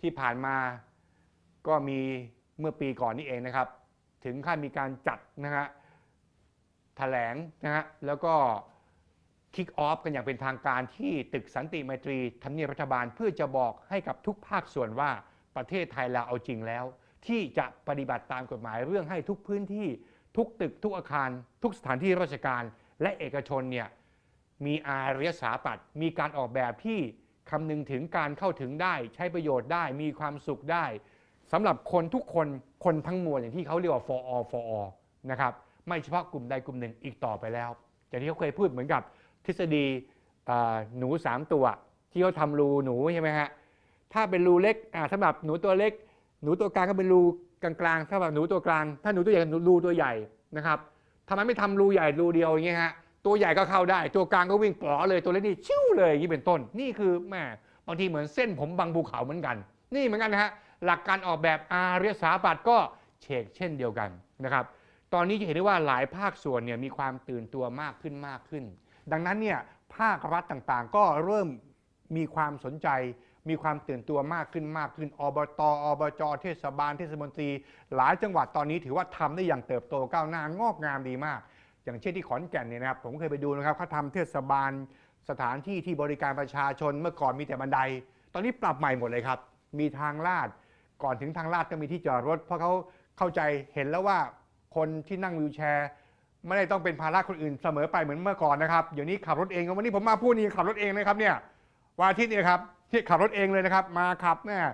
ที่ผ่านมาก็มีเมื่อปีก่อนนี้เองนะครับ ถึงขั้นมีการจัดนะฮะแถลงนะฮะแล้วก็คิกออฟกันอย่างเป็นทางการที่ตึกสันติไมตรีทำเนียบรัฐบาลเพื่อจะบอกให้กับทุกภาคส่วนว่าประเทศไทยเราเอาจริงแล้ว ที่จะปฏิบัติตามกฎหมายเรื่องให้ทุกพื้นที่ทุกตึกทุกอาคาร ทุกสถานที่ราชการ และเอกชนเนี่ยมีอารยสาปัตมีการออกแบบที่ คำนึงถึงการเข้าถึงได้ ใช้ประโยชน์ได้มีความสุขได้สำหรับคนทุกคนคนทั้งมวลอย่างที่เขาเรียกว่า for all for all นะครับไม่เฉพาะกลุ่มใดกลุ่มหนึ่งอีกต่อไปแล้วอย่างที่เขาเคยพูดเหมือนกับทฤษฎีหนู 3 ตัว ที่เขาทำรูหนูใช่ไหมฮะถ้าเป็นรูเล็กสำหรับหนูตัวเล็ก หนูตัวกลางก็เป็นรูกลางๆถ้าแบบหนูตัวกลาง ถ้าหนูตัวใหญ่รูตัวใหญ่นะครับทำไมไม่ทำรูใหญ่รูเดียวอย่างเงี้ยฮะ ตัวใหญ่ก็เข้าได้ ตัวกลางก็วิ่งปลอเลยตัวเล็กนี่ชิ่วเลยอย่างนี้เป็นต้น นี่คือแม่บางทีเหมือนเส้นผมบางภูเขาเหมือนกัน นี่เหมือนกันนะฮะหลักการออกแบบอารยสาปัตก็เฉกเช่นเดียวกันนะครับ ตอนนี้จะเห็นได้ว่าหลายภาคส่วนเนี่ยมีความตื่นตัวมากขึ้นมากขึ้น ดังนั้นเนี่ยภาครัฐต่างๆ ก็เริ่มมีความสนใจ มีความตื่นตัวมากขึ้นมากขึ้น อบต อบจ เทศบาล เทศมนตรี หลายจังหวัดตอนนี้ถือว่าทำได้อย่างเติบโตก้าวหน้างอกงามดีมาก อย่างเช่นที่ขอนแก่นเนี่ยนะครับผมเคยไปดูนะครับเขาทำเทศบาลสถานที่ที่บริการประชาชนเมื่อก่อนมีแต่บันได ตอนนี้ปรับใหม่หมดเลยครับ มีทางลาด ก่อนถึงทางลาดก็มีที่จอดรถ เพราะเขาเข้าใจเห็นแล้วว่าคนที่นั่งวิวแชร์ ไม่ได้ต้องเป็นภาระคนอื่นเสมอไปเหมือนเมื่อก่อนนะครับเดี๋ยวนี้ขับรถเองวันนี้ผมมาพูดนี่ขับรถเองนะครับเนี่ยวันอาทิตย์เนี่ยครับที่ขับรถเองเลยนะครับ มาขับเนี่ย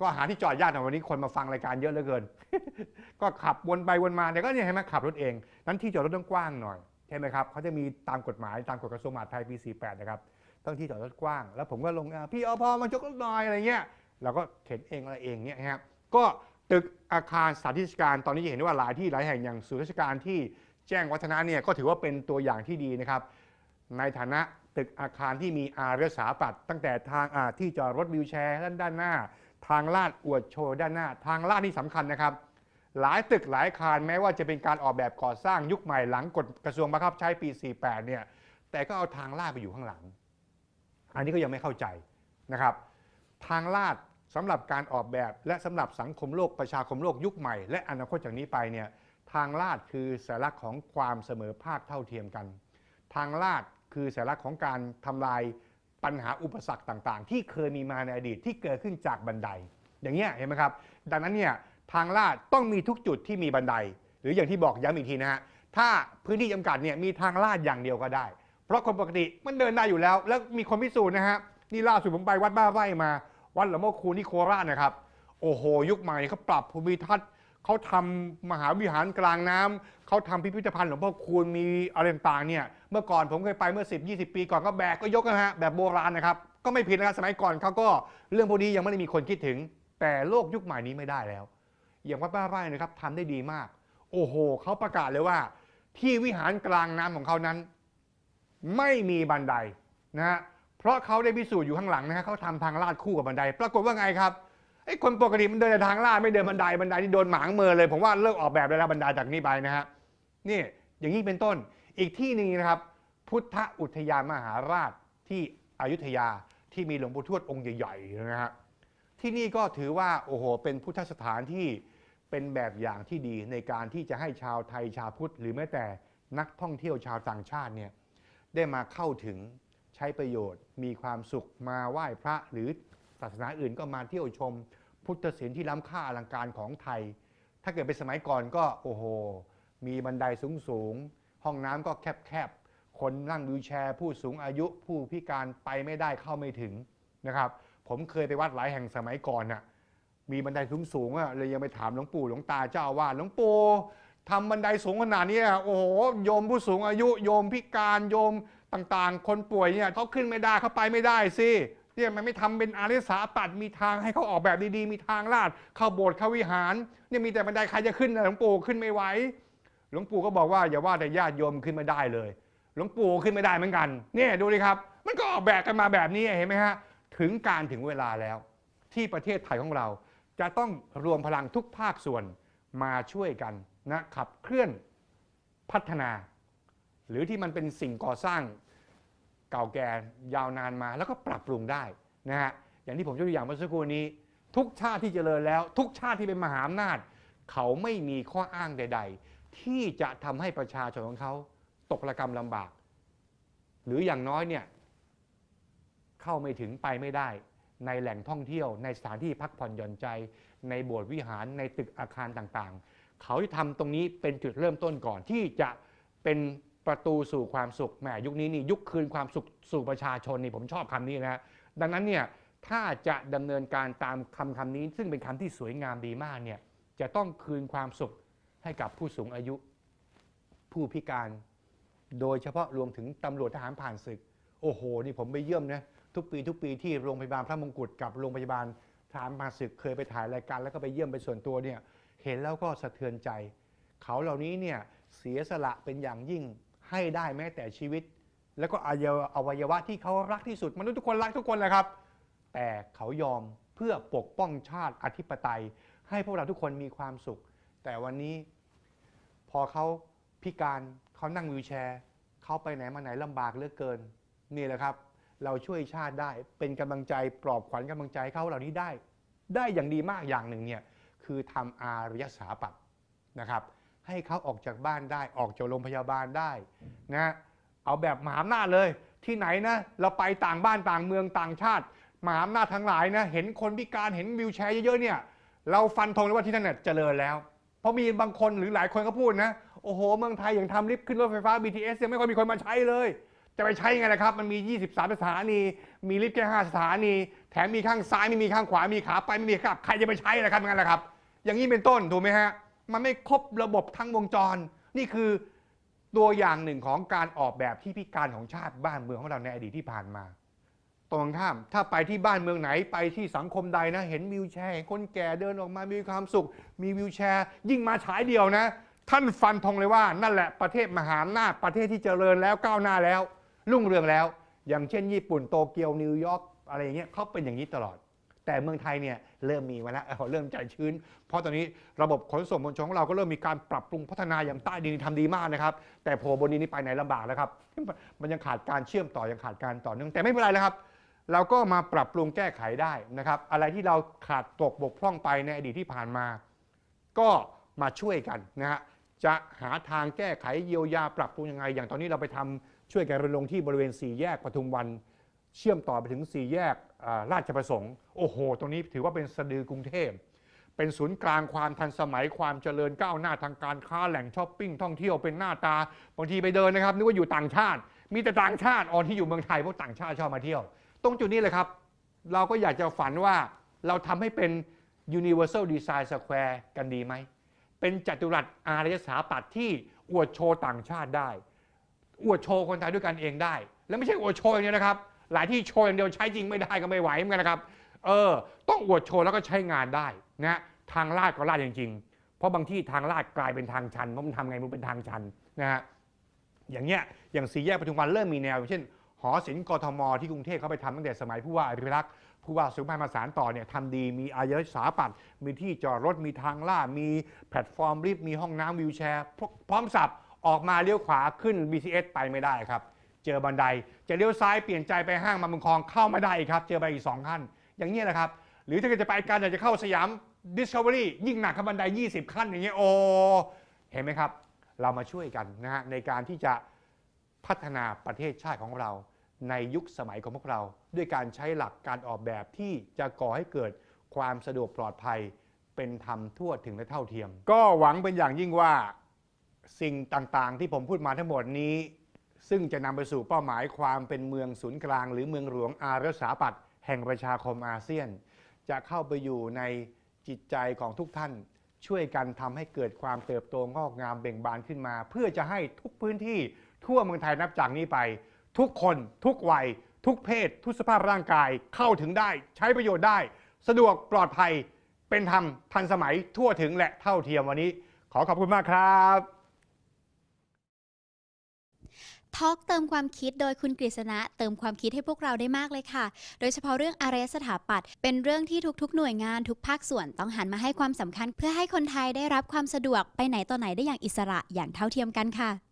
ก็หาที่จอดยากหน่อยวันนี้คนมาฟังรายการเยอะเหลือเกิน ก็ขับวนไปวนมาเนี่ยก็เนี่ยเห็นไหมขับรถเอง นั้นที่จอดรถต้องกว้างหน่อยใช่ไหมครับเขาจะมีตามกฎหมายตามกฎกระทรวงมหาดไทยปี 48 นะครับต้องที่จอดรถกว้าง แล้วผมก็ลงพี่อพมายกรถหน่อยอะไรเงี้ยเราก็เข็นเองอะไรเองเนี่ยนะครับก็ตึกอาคารสถานที่ราชการตอนนี้จะเห็นได้ว่าหลายที่หลายแห่งอย่างศูนย์ราชการที่แจ้งวัฒนะเนี่ยก็ถือว่าเป็นตัวอย่างที่ดีนะครับ ในฐานะตึกอาคารที่มีอารยสาปัตย์ตั้งแต่ทางที่จอดรถวิวแชร์ด้านด้านหน้า ทางลาดอวดโชว์ด้านหน้า ทางลาดนี่สำคัญนะครับ หลายตึกหลายอาคารแม้ว่าจะเป็นการออกแบบก่อสร้างยุคใหม่หลังกฎกระทรวงบังคับใช้ปี 48 เนี่ย แต่ก็เอาทางลาดไปอยู่ข้างหลัง อันนี้ก็ยังไม่เข้าใจนะครับ ทางลาดสำหรับการออกแบบและสำหรับสังคมโลกประชาคมโลกยุคใหม่ และอนาคตจากนี้ไปเนี่ยทางลาดคือสัญลักษณ์ของความเสมอภาคเท่าเทียมกัน ทางลาดคือสัญลักษณ์ของการทำลาย ปัญหาอุปสรรคต่างๆ ที่เคยมีมาในอดีตที่เกิดขึ้นจากบันได อย่างเงี้ยเห็นไหมครับ ดังนั้นเนี่ยทางลาดต้องมีทุกจุดที่มีบันได หรืออย่างที่บอกย้ำอีกทีนะฮะถ้าพื้นที่จำกัดเนี่ยมีทางลาดอย่างเดียวก็ได้ เพราะคนปกติมันเดินได้อยู่แล้ว แล้วมีคนพิสูจน์นะฮะนี่ล่าสุดผมไปวัดบ้าไร่มา วัดหลวงพ่อคูณที่โคราชนะครับ โอ้โห ยุคใหม่เขาปรับภูมิทัศน์ เขาทำมหาวิหารกลางน้ำเขาทำพิพิธภัณฑ์หลวงพ่อคูณมีอะไรต่างๆเนี่ยเมื่อก่อนผมเคยไปเมื่อ 10 20 ปีก่อนก็แบกก็ยกนะฮะแบบโบราณนะครับ ก็ไม่ผิดนะครับสมัยก่อนเขาก็เรื่องพวกนี้ยังไม่ได้มีคนคิดถึง แต่โลกยุคใหม่นี้ไม่ได้แล้ว อย่างวัดบ้าไร่นะครับทำได้ดีมาก โอ้โหเขาประกาศเลยว่า ที่วิหารกลางน้ำของเขานั้น ไม่มีบันไดนะฮะเพราะเขาได้พิสูจน์อยู่ข้างหลังนะฮะเขาทำทางลาดคู่กับบันได ปรากฏว่าไงครับ ไอ้คนปกติมันเดินทางลาดไม่เดินบันไดบันไดที่โดนหมางเมินเลย ผมว่าเลิกออกแบบได้แล้วบันไดจากนี้ไปนะฮะนี่อย่างนี้เป็นต้นอีกที่หนึ่งนะครับ พุทธอุทยานมหาราชที่อยุธยาที่มีหลวงปู่ทวดองค์ใหญ่ๆนะฮะที่นี่ก็ถือว่าโอ้โหเป็นพุทธสถานที่เป็นแบบอย่างที่ดีในการที่จะให้ชาวไทยชาวพุทธ หรือแม้แต่นักท่องเที่ยวชาวต่างชาติเนี่ยได้มาเข้าถึงใช้ประโยชน์ มีความสุขมาไหว้พระหรือ ศาสนาอื่นก็มาเที่ยวชม พุทธศิลป์ที่ล้ำค่าอลังการของไทย ถ้าเกิดเป็นสมัยก่อนก็โอ้โห มีบันไดสูงสูงๆห้องน้ำก็แคบๆคนนั่งวิวแชร์ ผู้สูงอายุผู้พิการไปไม่ได้เข้าไม่ถึงนะครับ ผมเคยไปวัดหลายแห่งสมัยก่อนน่ะมีบันไดสูงสูงๆอะเลยยังไปถามหลวงปู่หลวงตาเจ้าอาวาหลวงปู่ทำบันไดสูงขนาดนี้โอ้โหโยมผู้สูงอายุโยมพิการโยมต่างๆ คนป่วยเนี่ยเขาขึ้นไม่ได้เขาไปไม่ได้สิ เนี่ยมันไม่ทำเป็นอาริสาปัดมีทางให้เขาออกแบบดีๆ มีทางลาด เข้าโบสถ์เข้าวิหารเนี่ยมีแต่บันไดใครจะขึ้นนะหลวงปู่ขึ้นไม่ไหวหลวงปู่ก็บอกว่าอย่าว่าแต่ญาติโยมขึ้นไม่ได้เลย หลวงปู่ขึ้นไม่ได้เหมือนกันเนี่ยดูดิครับ มันก็ออกแบบกันมาแบบนี้เห็นไหมฮะถึงการถึงเวลาแล้ว ที่ประเทศไทยของเรา จะต้องรวมพลังทุกภาคส่วนมาช่วยกันนะขับเคลื่อนพัฒนา หรือที่มันเป็นสิ่งก่อสร้าง เก่าแก่ยาวนานมา แล้วก็ปรับปรุงได้นะฮะอย่างที่ผมยกตัวอย่างเมื่อสักครู่นี้ ทุกชาติที่เจริญแล้ว ทุกชาติที่เป็นมหาอำนาจ เขาไม่มีข้ออ้างใด ๆ ที่จะทำให้ประชาชนของเขาตกระกรรมลำบาก หรืออย่างน้อยเนี่ยเข้าไม่ถึงไปไม่ได้ ในแหล่งท่องเที่ยว ในสถานที่พักผ่อนหย่อนใจ ในโบสถ์วิหารในตึกอาคารต่างๆ เขาจะทำตรงนี้เป็นจุดเริ่มต้นก่อนที่จะเป็น ประตูสู่ความสุขแหมยุคนี้นี่ยุคคืนความสุขสู่ประชาชนนี่ผมชอบคำนี้นะดังนั้นเนี่ยถ้าจะดำเนินการตามคำคำนี้ ซึ่งเป็นคำที่สวยงามดีมากเนี่ยจะต้องคืนความสุขให้กับผู้สูงอายุ ผู้พิการ โดยเฉพาะรวมถึงตำรวจทหารผ่านศึก โอ้โห นี่ผมไปเยี่ยมนะทุกปีทุกปีที่โรงพยาบาลพระมงกุฎกับโรงพยาบาลทหารผ่านศึกเคยไปถ่ายรายการ แล้วก็ไปเยี่ยมไปส่วนตัวเนี่ยเห็นแล้วก็สะเทือนใจ เขาเหล่านี้เนี่ยเสียสละเป็นอย่างยิ่ง ให้ได้แม้แต่ชีวิต แล้วก็อวัยวะอวัยวะที่เขารักที่สุด มนุษย์ทุกคนรักทุกคนแหละครับ แต่เขายอมเพื่อปกป้องชาติอธิปไตย ให้พวกเราทุกคนมีความสุข แต่วันนี้พอเขาพิการเขานั่งวีลแชร์เขาไปไหนมาไหนลำบากเหลือเกิน นี่แหละครับ เราช่วยชาติได้เป็นกำลังใจปลอบขวัญกำลังใจเขาเหล่านี้ได้ ได้อย่างดีมากอย่างหนึ่งเนี่ยคือทำอารยสาปัตย์นะครับ ให้เขาออกจากบ้านได้ออกจากโรงพยาบาลได้นะเอาแบบมหาอำนาจเลย ที่ไหนนะ เราไปต่างบ้านต่างเมืองต่างชาติมหาอำนาจทั้งหลายนะเห็นคนพิการเห็นวิวแชร์เยอะๆเนี่ย เราฟันธงเลยว่าที่นั่นเนี่ยเจริญแล้ว เพราะมีบางคนหรือหลายคนก็พูดนะโอ้โห เมืองไทยอย่างทำลิฟต์ขึ้นรถไฟฟ้า BTS ยังไม่ค่อยมีคนมาใช้เลย จะไปใช้ไงละครับ มันมี 23 สถานี มีลิฟต์แค่5สถานี แถมมีข้างซ้ายไม่มีข้างขวา มีขาไปไม่มีขาใครจะไปใช้ล่ะครับงนั้นละครับ อย่างนี้เป็นต้น ถูกไหมฮะ มันไม่ครบระบบทั้งวงจร นี่คือตัวอย่างหนึ่งของการออกแบบที่พิการของชาติบ้านเมืองของเราในอดีตที่ผ่านมา ตรงข้าม ถ้าไปที่บ้านเมืองไหนไปที่สังคมใดนะ เห็นวิวแชร์เห็นคนแก่เดินออกมามีความสุข มีวิวแชร์ ยิ่งมาฉายเดียวนะ ท่านฟันธงเลยว่านั่นแหละประเทศมหาอำนาจประเทศที่เจริญแล้วก้าวหน้าแล้ว รุ่งเรืองแล้ว อย่างเช่น ญี่ปุ่นโตเกียวนิวยอร์กอะไรอย่างเงี้ยเขาเป็นอย่างนี้ตลอด แต่เมืองไทยเนี่ยเริ่มมีมาแล้วเเริ่มใจชื้น เพราะตอนนี้ระบบขนส่งมวลชนของเราก็เริ่มมีการปรับปรุงพัฒนาอย่างใต้ดินทำดีมากนะครับ แต่โผล่บนดินนี่ไปไหนลำบากแล้วครับ มันยังขาดการเชื่อมต่อยังขาดการต่อเนื่องแต่ไม่เป็นไรแล้วครับ เราก็มาปรับปรุงแก้ไขได้นะครับ อะไรที่เราขาดตกบกพร่องไปในอดีตที่ผ่านมา ก็มาช่วยกันนะฮะจะหาทางแก้ไขเยียวยาปรับปรุงยังไง อย่างตอนนี้เราไปทำช่วยกันรณรงค์ที่บริเวณสี่แยกปทุมวัน เชื่อมต่อไปถึงสี่แยกอ่าราชประสงค์ โอ้โห ตรงนี้ถือว่าเป็นสะดือกรุงเทพ เป็นศูนย์กลางความทันสมัยความเจริญก้าวหน้าทางการค้าแหล่งช้อปปิ้งท่องเที่ยวเป็นหน้าตา บางทีไปเดินนะครับนึกว่าอยู่ต่างชาติ มีแต่ต่างชาติออนที่อยู่เมืองไทยพวกต่างชาติชอบมาเที่ยว ตรงจุดนี้เลยครับ เราก็อยากจะฝันว่าเราทำให้เป็น Universal Design Square กันดีไหม เป็นจัตุรัสอารยสถาปัตย์ที่อวดโชว์ต่างชาติได้ อวดโชว์คนไทยด้วยกันเองได้ แล้วไม่ใช่อวดโชว์อย่างเดียนะครับ หลายที่โชว์อย่างเดียวใช้จริงไม่ได้ก็ไม่ไหวเหมือนกันนะครับ เออ ต้องอวดโชว์แล้วก็ใช้งานได้นะทางลาดก็ลาดจริงๆ เพราะบางที่ทางลาดกลายเป็นทางชันเพราะมันทำไงมันเป็นทางชันนะฮะอย่างเงี้ยอย่างสี่แยกปทุมวันเริ่มมีแนวเช่นหอศิลป์กทมที่กรุงเทพเขาไปทำตั้งแต่สมัยผู้ว่าอภิรักษ์ผู้ว่าสุภาพมาสารต่อเนี่ยทำดีมีอารยสาปัตย์มีที่จอดรถมีทางลาดมีแพลตฟอร์มลิฟต์มีห้องน้ำวิวแชร์พร้อมสับออกมาเลี้ยวขวาขึ้น BTS ไปไม่ได้ครับ เจอบันได จะเลี้ยวซ้ายเปลี่ยนใจไปห้างมาบุญคลองเข้าไม่ได้อีกครับ เจอไปอีกสองขั้น อย่างนี้ยแหละครับ หรือถ้าเกิดจะไปการอยากจะเข้าสยาม Discovery ยิ่งหนักครับบันได 20 ขั้นอย่างเงี้ยโอ้เห็นไหมครับ เรามาช่วยกันนะฮะในการที่จะพัฒนาประเทศชาติของเรา ในยุคสมัยของพวกเรา ด้วยการใช้หลักการออกแบบที่จะก่อให้เกิดความสะดวกปลอดภัยเป็นธรรมทั่วถึงและเท่าเทียม ก็หวังเป็นอย่างยิ่งว่าสิ่งต่างๆ ที่ผมพูดมาทั้งหมดนี้ ซึ่งจะนำไปสู่เป้าหมายความเป็นเมืองศูนย์กลาง หรือเมืองหลวงอารสาปัตย์แห่งประชาคมอาเซียน จะเข้าไปอยู่ในจิตใจของทุกท่าน ช่วยกันทำให้เกิดความเติบโตงอกงามเบ่งบานขึ้นมา เพื่อจะให้ทุกพื้นที่ทั่วเมืองไทยนับจากนี้ไป ทุกคนทุกวัย ทุกเพศ ทุกสภาพร่างกายเข้าถึงได้ ใช้ประโยชน์ได้ สะดวกปลอดภัยเป็นธรรมทันสมัยทั่วถึงและเท่าเทียมวันนี้ ขอขอบคุณมากครับ ทอล์กเติมความคิดโดยคุณกฤษณะเติมความคิดให้พวกเราได้มากเลยค่ะ โดยเฉพาะเรื่องอารยสถาปัตย์เป็นเรื่องที่ทุกๆ หน่วยงานทุกภาคส่วนต้องหันมาให้ความสำคัญ เพื่อให้คนไทยได้รับความสะดวกไปไหนต่อไหนได้อย่างอิสระอย่างเท่าเทียมกันค่ะ